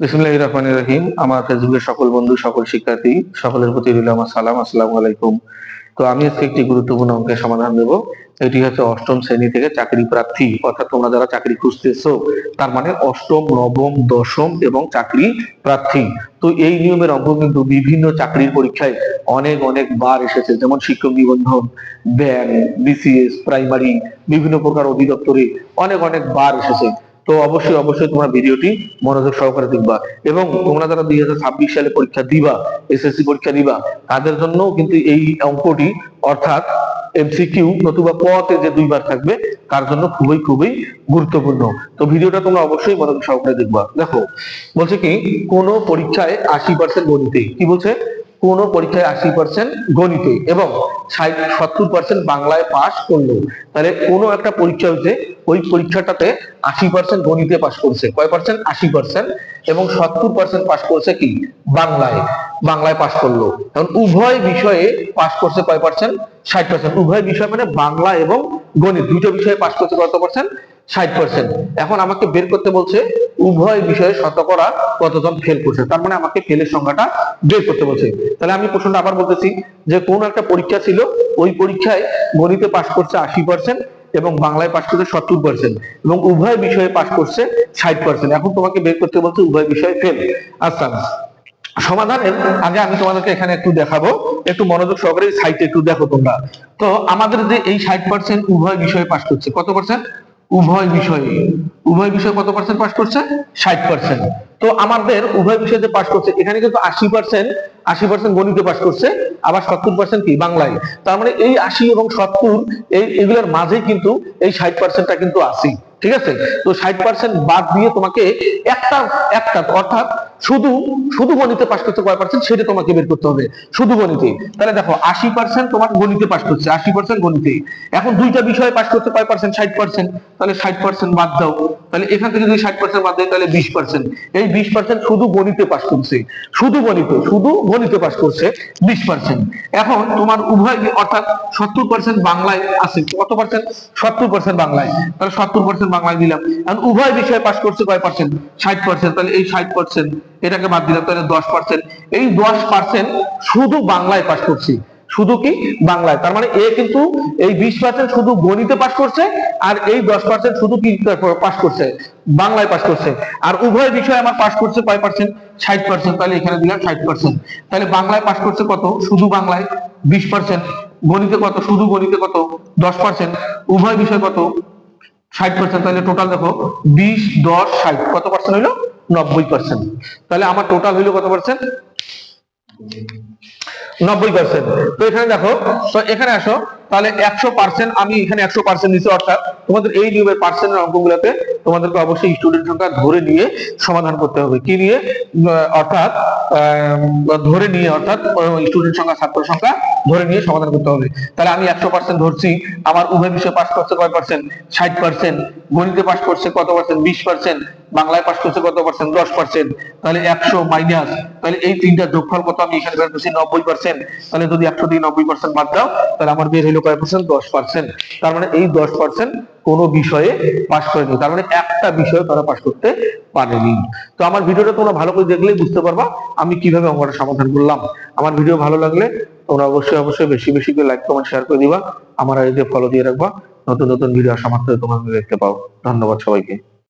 বিসমুল্লাহ রহমান রহিম। আমার ফেসবুকের সকল বন্ধু, সকল শিক্ষার্থী, সকলের প্রতি রইল আমার সালাম। আসসালামু আলাইকুম। তো আমি আজকে একটি গুরুত্বপূর্ণ অঙ্কের সমাধান দেব। এটি হচ্ছে অষ্টম শ্রেণি থেকে চাকরি প্রার্থী। অর্থাৎ তোমরা যারা চাকরি খুঁজতেছো, তার মানে অষ্টম, নবম, দশম এবং চাকরি প্রার্থী। তো এই নিয়মের অঙ্ক কিন্তু বিভিন্ন চাকরির পরীক্ষায় অনেক অনেক বার এসেছে। যেমন শিক্ষক নিবন্ধন ব্যাংক বিসিএস, প্রাইমারি, বিভিন্ন প্রকার অধিদপ্তরে অনেক অনেক বার এসেছে। তো অবশ্যই অবশ্যই তোমরা ভিডিওটি মনোযোগ সহকারে দেখবা। এবং তোমরা যারা দুই হাজার ছাব্বিশ সালে পরীক্ষা দিবা এসএসসি পরীক্ষা দিবা, তাদের জন্য কিন্তু এই অঙ্কটি, অর্থাৎ এমসিকিউ নতুবা পথে যে দুইবার থাকবে, তার জন্য খুবই খুবই গুরুত্বপূর্ণ। তো ভিডিওটা তোমরা অবশ্যই মনোযোগ সহকারে দেখবা। দেখো, বলছে কি, কোন পরীক্ষায় আশি পার্সেন্ট গণিতে কি বলছে? কোন পরীক্ষায় আশি পার্সেন্ট গণিতে এবং সত্তর পার্সেন্ট বাংলায় পাশ করল। তাহলে কোনো একটা পরীক্ষা হচ্ছে, ওই পরীক্ষাটাতে আশি পার্সেন্ট গণিতে পাশ করছে। কয় পার্সেন্ট আশি পার্সেন্ট এবং সত্তর পার্সেন্ট পাশ করছে কি? বাংলায়। বাংলায় পাশ করল। এখন উভয় বিষয়ে পাশ করছে কয় পার্সেন্ট ষাট পার্সেন্ট উভয় বিষয় মানে বাংলা এবং গণিত। দুটো বিষয়ে পাশ করছে কত পার্সেন্ট ষাট পার্সেন্ট এখন আমাকে বের করতে বলছে, উভয় বিষয়ে শতকরা কতজন ফেল করছে। তার মানে আমাকে ফেলের সংখ্যাটা বের করতে বলছে। তাহলে আমি প্রশ্নটা আবার বলতেছি যে, কোন একটা পরীক্ষা ছিল, ওই পরীক্ষায় গণিতে পাশ করছে আশি পার্সেন্ট এবং বাংলায় পাশ করছে সত্তর পার্সেন্ট এবং উভয় বিষয়ে পাশ করছে ষাট পার্সেন্ট এখন তোমাকে বের করতে বলছে উভয় বিষয়ে ফেল আচ্ছা সমাধানের আগে আমি তোমাদেরকে এখানে একটু দেখাবো। একটু মনোযোগ সহকারে সাইটে একটু দেখো তোমরা। তো আমাদের যে এই ষাট পার্সেন্ট উভয় বিষয়ে পাশ করছে, কত পার্সেন্ট উভয় বিষয়ে উভয় বিষয়ে কত পার্সেন্ট পাস করছে? ষাট পার্সেন্ট তো আমাদের উভয় বিষয়ে পাস করছে, এখানে কিন্তু আশি পার্সেন্ট আশি পার্সেন্ট গণিতে পাস করছে, আবার সত্তর পার্সেন্ট কি? বাংলায়। তার মানে এই আশি এবং সত্তর, এই, এগুলোর মাঝে কিন্তু এই ষাট পার্সেন্টটা কিন্তু আসি ঠিক আছে? তো ষাট পার্সেন্ট বাদ দিয়ে তোমাকে একটা একটা, অর্থাৎ শুধু শুধু গণিতে পাশ করতে কয় পার্সেন্ট সেটা তোমাকে বের করতে হবে। শুধু গণিতে। তাহলে দেখো, আশি পার্সেন্ট তোমার গণিতে পাশ করছে, আশি পার্সেন্ট গণিতে এখন দুইটা বিষয়ে পাশ করতে কয় পার্সেন্ট ষাট পার্সেন্ট তাহলে ষাট পার্সেন্ট বাদ দাও। তাহলে এখান থেকে যদি ষাট পার্সেন্ট বাদ দেয়, তাহলে বিশ পার্সেন্ট এই বিশ পার্সেন্ট শুধু গণিতে পাশ করছে। শুধু গণিতে শুধু গণিতে পাশ করছে বিশ পার্সেন্ট এখন তোমার উভয়, অর্থাৎ সত্তর পার্সেন্ট বাংলায় আছে। কত পার্সেন্ট সত্তর পার্সেন্ট বাংলায়। তাহলে সত্তর পার্সেন্ট বাংলায় দিলাম। এখন উভয় বিষয়ে পাশ করছে কয় পার্সেন্ট ষাট পার্সেন্ট তাহলে এই ষাট পার্সেন্ট এটাকে বাদ দিলাম, তাহলে দশ পার্সেন্ট এই দশ পার্সেন্ট শুধু বাংলায় পাশ করছি। শুধু কি? বাংলায়। তার মানে এ কিন্তু এই বিশ পার্সেন্ট শুধু গণিতে পাশ করছে, আর এই দশ পার্সেন্ট শুধু কি পাশ করছে? বাংলায় পাশ করছে। আর উভয় বিষয়ে আমার পাশ করছে কয় পার্সেন্ট ষাট পার্সেন্ট তাহলে এখানে দিলাম ষাট পার্সেন্ট তাহলে বাংলায় পাশ করছে কত? শুধু বাংলায় বিশ পার্সেন্ট গণিতে কত? শুধু গণিতে কত? দশ পার্সেন্ট উভয় বিষয় কত? ষাট পার্সেন্ট তাহলে টোটাল দেখো, বিশ, দশ, ষাট। কত পার্সেন্ট হইল? নব্বই পার্সেন্ট তাহলে আমার টোটাল হইল কত পার্সেন্ট নব্বই পার্সেন্ট তো এখানে দেখো, তো এখানে আসো, তাহলে একশো পার্সেন্ট আমি এখানে একশো পার্সেন্ট নিচ্ছি অর্থাৎ তোমাদের এই নিয়মের পার্সেন্টের অঙ্কগুলোতে তোমাদেরকে অবশ্যই স্টুডেন্ট সংখ্যা ধরে নিয়ে সমাধান করতে হবে। কি নিয়ে? অর্থাৎ ধরে নিয়ে অর্থাৎ স্টুডেন্ট সংখ্যা, ছাত্র সংখ্যা ধরে নিয়ে সমাধান করতে হবে। তাহলে আমি একশো পার্সেন্ট ধরছি, আমার উভয় বিষয়ে পাস করছে কয় পার্সেন্ট ষাট পার্সেন্ট গণিতে পাস করছে কত পার্সেন্ট বিশ পার্সেন্ট বাংলায় পাস করছে কত পার্সেন্ট দশ পার্সেন্ট তাহলে একশো মাইনাস তাহলে এই তিনটা যোগফল কত? আমি এখানে বের করছি নব্বই পার্সেন্ট তাহলে যদি একশো দিয়ে নব্বই পার্সেন্ট বাদ দাও, তাহলে আমার বের হলো কয় পার্সেন্ট দশ পার্সেন্ট তার মানে এই দশ পার্সেন্ট কোন বিষয়ে পাশ করেনি। তার মানে একটা বিষয়ে তারা পাশ করতে পারেনি। তো আমার ভিডিওটা তোমরা ভালো করে দেখলেই বুঝতে পারবা আমি কীভাবে অঙ্কটা সমাধান করলাম। আমার ভিডিও ভালো লাগলে তোমরা অবশ্যই অবশ্যই বেশি বেশি করে লাইক কমেন্ট শেয়ার করে দিবা। আমার আইডিতে ফলো দিয়ে রাখবা। নতুন নতুন ভিডিও আসা মাত্র তোমরা দেখতে পাও। ধন্যবাদ সবাইকে।